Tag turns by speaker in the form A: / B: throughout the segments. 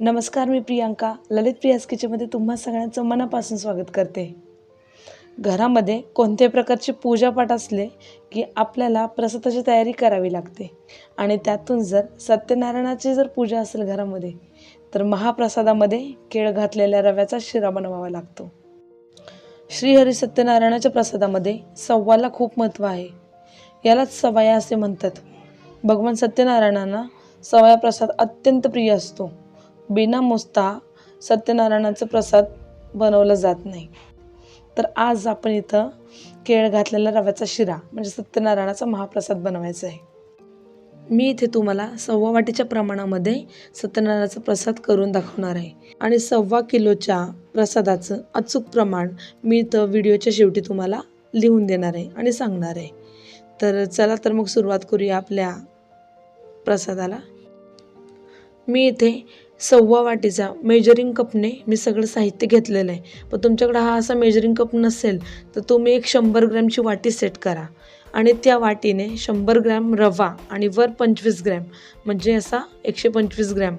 A: नमस्कार मी प्रियांका. ललित प्रियास किचनमध्ये तुम्हा सगळ्यांचं मनापासून स्वागत करते. घरामध्ये कोणत्याही प्रकारची पूजापाठ असले की आपल्याला प्रसादाची तयारी करावी लागते. आणि त्यातून जर सत्यनारायणाची जर पूजा असेल घरामध्ये तर महाप्रसादामध्ये केळ घातलेल्या रव्याचा शिरा बनवावा लागतो. श्रीहरी सत्यनारायणाच्या प्रसादामध्ये सव्वाला खूप महत्त्व आहे. यालाच सवाया असे म्हणतात. भगवान सत्यनारायणांना सवाया प्रसाद अत्यंत प्रिय असतो. बिना मोजता सत्यनारायणाचा प्रसाद बनवला जात नाही. तर आज आपण इथं केळ घातलेला रव्याचा शिरा म्हणजे सत्यनारायणाचा महाप्रसाद बनवायचा आहे. मी इथे तुम्हाला सव्वा वाटीच्या प्रमाणामध्ये सत्यनारायणाचा प्रसाद करून दाखवणार आहे. आणि सव्वा किलोच्या प्रसादाचं अचूक प्रमाण मी इथं व्हिडिओच्या शेवटी तुम्हाला लिहून देणार आहे आणि सांगणार आहे. तर चला तर मग सुरुवात करूया आपल्या प्रसादाला. मी इथे सव्वा वाटीचा मेजरिंग कपने मी सगळं साहित्य घेतलेलं आहे. पण तुमच्याकडे हा असा मेजरिंग कप नसेल तर तुम्ही एक शंभर ग्रॅमची वाटी सेट करा. आणि त्या वाटीने शंभर ग्रॅम रवा आणि वर पंचवीस ग्रॅम म्हणजे असा एकशे पंचवीस ग्रॅम.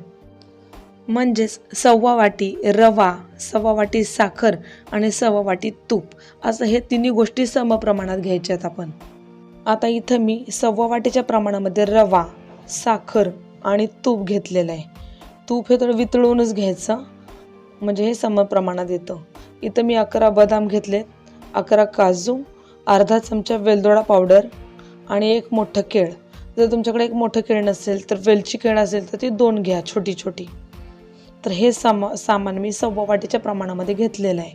A: म्हणजेच सव्वा वाटी रवा सव्वा वाटी साखर आणि सव्वा वाटी तूप असं हे तिन्ही गोष्टी समप्रमाणात घ्यायच्या आहेत आपण. आता इथं मी सव्वा वाटीच्या प्रमाणामध्ये रवा साखर आणि तूप घेतलेलं आहे. तूप हे थोडं वितळूनच घ्यायचं. म्हणजे हे सम प्रमाणात येतं. इथं मी अकरा बदाम घेतलेत. अकरा काजू अर्धा चमचा वेलदोडा पावडर आणि एक मोठं केळ. जर तुमच्याकडे एक मोठं केळ नसेल तर वेलची केळ असेल तर ती दोन घ्या छोटी छोटी. तर हे सामा सामान मी सव्वा वाटीच्या प्रमाणामध्ये घेतलेलं आहे.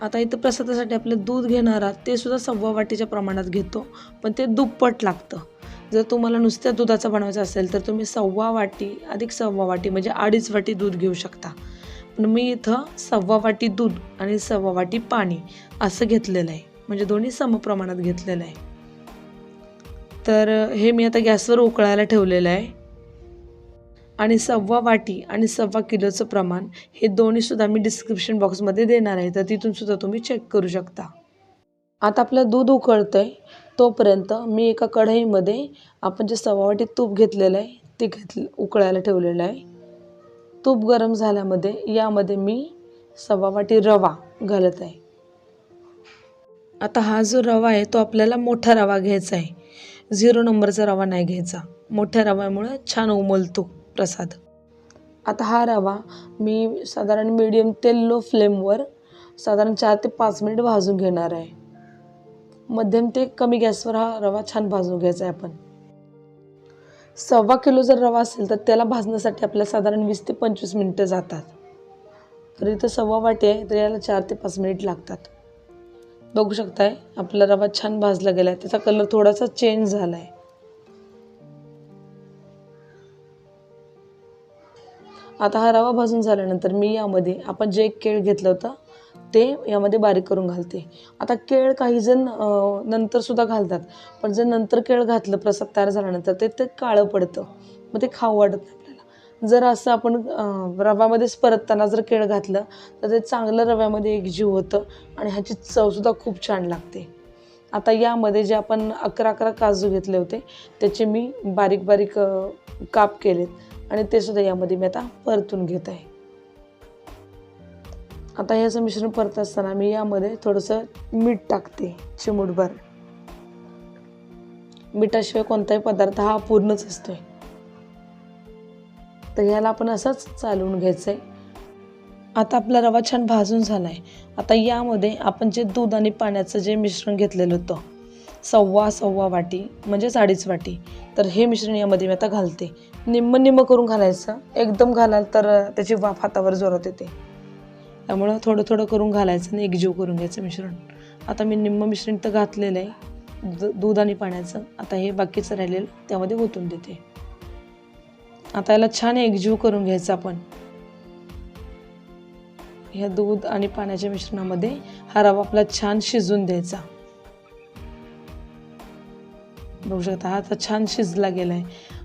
A: आता इथं प्रसादासाठी आपलं दूध घेणार आहात ते सुद्धा सव्वा वाटीच्या प्रमाणात घेतो. पण ते दुप्पट लागतं. जर तुम्हाला नुसत्या दुधाचा बनवायचं असेल तर तुम्ही सव्वा वाटी अधिक सव्वा वाटी म्हणजे अडीच वाटी दूध घेऊ शकता. पण मी इथं सव्वा वाटी दूध आणि सव्वा वाटी पाणी असं घेतलेलं आहे. म्हणजे दोन्ही समप्रमाणात घेतलेलं आहे. तर हे मी आता गॅसवर उकळायला ठेवलेलं आहे. आणि सव्वा वाटी आणि सव्वा किलोचं प्रमाण हे दोन्हीसुद्धा मी डिस्क्रिप्शन बॉक्समध्ये देणार आहे. तर तिथूनसुद्धा तुम्ही चेक करू शकता. आता आपलं दूध उकळतं आहे तोपर्यंत मी एका कढईमध्ये आपण जे सवावाटी तूप घेतलेलं आहे ते घेतलं उकळायला ठेवलेलं आहे. तूप गरम झाल्यामध्ये यामध्ये मी सवावाटी रवा घालत आहे. आता हा जो रवा आहे तो आपल्याला मोठा रवा घ्यायचा आहे. झिरो नंबरचा रवा नाही घ्यायचा. मोठ्या रव्यामुळं छान उमलतो प्रसाद. आता हा रवा मी साधारण मीडियम ते लो फ्लेमवर साधारण चार ते पाच मिनिट भाजून घेणार आहे. मध्यम ते कमी गॅसवर हा रवा छान भाजून घ्यायचा आहे आपण. सव्वा किलो जर रवा असेल तर त्याला भाजण्यासाठी आपल्याला साधारण वीस ते पंचवीस मिनटं जातात. तर इथं सव्वा वाटी आहे तर याला चार ते पाच मिनिट लागतात. बघू शकताय आपला रवा छान भाजला गेला आहे त्याचा कलर थोडासा चेंज झाला आहे आता हा रवा भाजून झाल्यानंतर मी यामध्ये आपण जे एक केळ घेतलं होतं ते यामध्ये बारीक करून घालते. आता केळ काही जण नंतरसुद्धा घालतात. पण जर नंतर केळ घातलं प्रसाद तयार झाल्यानंतर ते ते काळं पडतं. मग ते खाऊ वाटत नाही आपल्याला. जर असं आपण रव्यामध्येच परतताना जर केळ घातलं तर ते चांगलं रव्यामध्ये एकजीव होतं आणि ह्याची चवसुद्धा खूप छान लागते. आता यामध्ये जे आपण अकरा अकरा काजू घेतले होते त्याचे मी बारीक बारीक काप केलेत. आणि ते सुद्धा यामध्ये मी आता परतून घेत आहे. आता याचं मिश्रण परत असताना मी यामध्ये थोडंसं मीठ टाकते चिमूटभर. मिठाशिवाय कोणताही पदार्थ हा पूर्णच असतोय. तर ह्याला आपण असंच चालवून घ्यायचं आहे आता आपला रवा छान भाजून झाला आहे आता यामध्ये आपण जे दूध आणि पाण्याचं जे मिश्रण घेतलेलं होतं सव्वा सव्वा वाटी म्हणजेच अडीच वाटी तर हे मिश्रण यामध्ये मी आता घालते. निम्म निम्म करून घालायचं. एकदम घालाल तर त्याची वाफ हातावर जोरात येते. त्यामुळं थोडं थोडं करून घालायचं आणि एकजीव करून घ्यायचं मिश्रण. आता मी निम्म मिश्रण तर घातलेलं आहे. द दूध आणि पाण्याचं. आता हे बाकीचं राहिलेलं त्यामध्ये ओतून देते. आता याला छान एकजीव करून घ्यायचं आपण. ह्या दूध आणि पाण्याच्या मिश्रणामध्ये हा रवा आपला छान शिजून द्यायचा. बघू शकता हा आता छान शिजला गेला आहे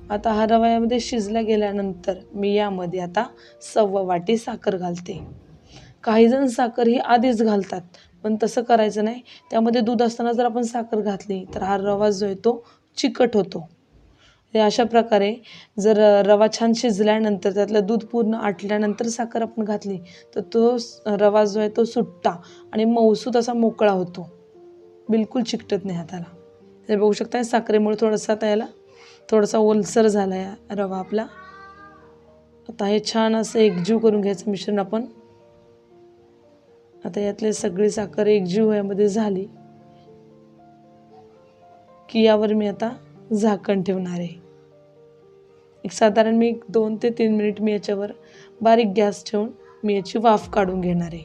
A: आता हा रवा यामध्ये शिजला गेल्यानंतर मी यामध्ये आता सव्वा वाटी साखर घालते. काही जण साखर ही आधीच घालतात पण तसं करायचं नाही. त्यामध्ये दूध असताना जर आपण साखर घातली तर हा रवा जो आहे तो चिकट होतो. हे अशा प्रकारे जर रवा छान शिजल्यानंतर त्यातलं दूध पूर्ण आटल्यानंतर साखर आपण घातली तर तो रवा जो आहे तो सुट्टा आणि मऊसूत असा मोकळा होतो. बिलकुल चिकटत नाही हाताला. हे बघू शकता साखरेमुळे थोडासा त्याला थोडासा ओलसर झाला आहे रवा आपला. आता हे छान असं एकजीव करून घ्यायचं मिश्रण आपण. आता यातले सगळी साखर एकजीव यामध्ये झाली की यावर मी आता झाकण ठेवणार आहे. एक साधारण मी एक दोन ते तीन मिनिट मी याच्यावर बारीक गॅस ठेवून मी याची वाफ काढून घेणार आहे.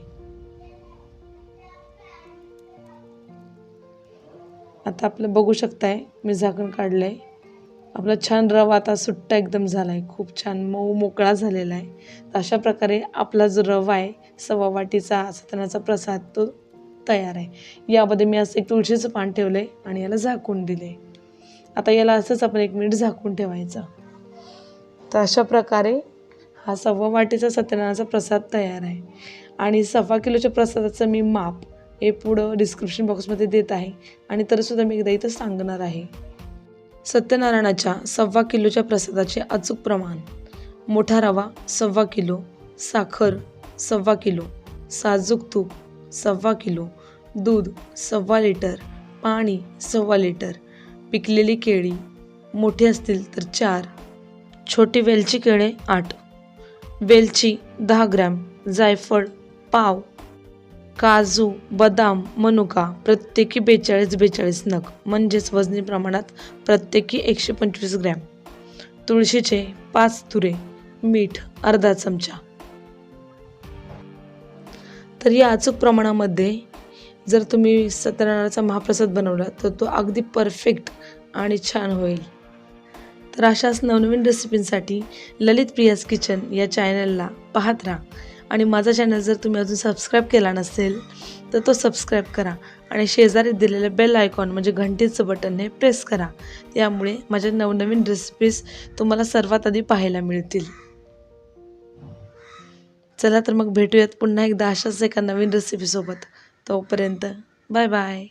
A: आता आपलं बघू शकताय मी झाकण काढलं आहे आपला छान रवा आता सुट्टा एकदम झाला आहे खूप छान मऊ मोकळा झालेला आहे. तर अशा प्रकारे आपला जो रवा आहे सव्वा वाटीचा सतनाचा प्रसाद तो तयार आहे. यामध्ये मी असं एक तुळशीचं पान ठेवलं आहे आणि याला झाकून दिले आता याला असंच आपण एक मिनिट झाकून ठेवायचं. तर अशा प्रकारे हा सव्वा वाटीचा सत्यनारायणाचा प्रसाद तयार आहे. आणि सव्वा किलोच्या प्रसादाचं मी माप हे पुढं डिस्क्रिप्शन बॉक्समध्ये देत आहे. आणि तरीसुद्धा मी एकदा इथं सांगणार आहे. सत्यनारायणाच्या सव्वा किलोच्या प्रसादाचे अचूक प्रमाण. मोठा रवा सव्वा किलो. साखर सव्वा किलो. साजूक तूप सव्वा किलो. दूध सव्वा लिटर. पाणी सव्वा लिटर. पिकलेली केळी मोठी असतील तर चार. छोटी वेलची केळे आठ. वेलची दहा ग्रॅम. जायफळ पाव. काजू बदाम मनुका प्रत्येकी बेचाळीस बेचाळीस नग म्हणजेच वजनी प्रमाणात प्रत्येकी एकशे पंचवीस ग्रॅम. तुळशीचे पाच तुरे मीठ अर्धा चमचा. तर या अचूक प्रमाणामध्ये जर तुम्ही सत्यनारायणाचा महाप्रसाद बनवला तर तो अगदी परफेक्ट आणि छान होईल. तर अशाच नवनवीन रेसिपींसाठी ललित प्रियास किचन या चॅनलला पाहत राहा. आणि माझा चॅनल जर तुम्ही अजून सबस्क्राईब केला नसेल तर तो सबस्क्राईब करा आणि शेजारी दिलेलं बेल आयकॉन म्हणजे घंटीचं बटन हे प्रेस करा. यामुळे माझ्या नवनवीन रेसिपीज तुम्हाला सर्वात आधी पाहायला मिळतील. चला तर मग भेटूयात पुन्हा एकदा अशाच एका नवीन रेसिपीसोबत तोपर्यंत बाय बाय